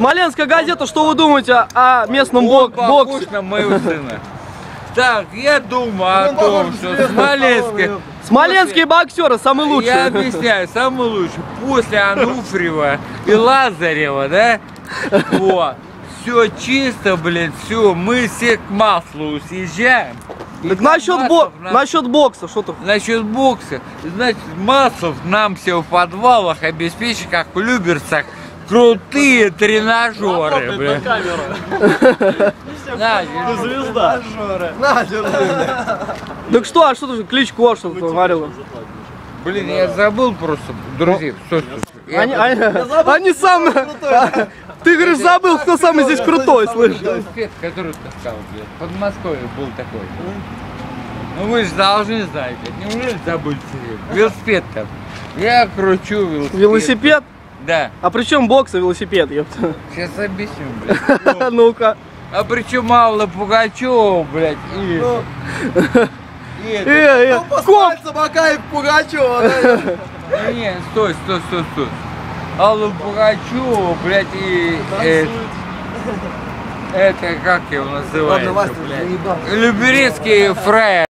Смоленская газета, что вы думаете о местном бок- боксе? на моего сына. Так, я думаю о том, что Смоленск... Смоленские боксеры самые лучшие. Я объясняю, самый лучший. После Ануфриева и Лазарева, да? Вот. Все чисто, блин, все. Мы все к маслу съезжаем. Так насчет, бо... Нам- насчет бокса, что ты? Насчет бокса, значит, Маслов нам все в подвалах обеспечит, как в Люберцах, крутые тренажеры, блин. На, Так что, а что ты кличко, что ты говорил? Блин, я забыл просто. Я Они, они, они сам... Ты говоришь, забыл, кто самый здесь крутой, слышишь? Велосипед, который таскал, блядь. В Подмосковье был такой. Ну вы же должны знать, блядь. Неужели забыли? Велосипед там. Я кручу велосипед. Велосипед? Да. А при чем бокс и велосипед, ёпта? Сейчас объясню, блядь. Ну-ка. А причем Алла Пугачева, блядь, и... и это. Э, э, коп! Бакаев Пугачева, да? Не, стой, стой, стой, стой. Алла Пугачева, блядь, и... э, Это как его называют? Люберецкий фраер.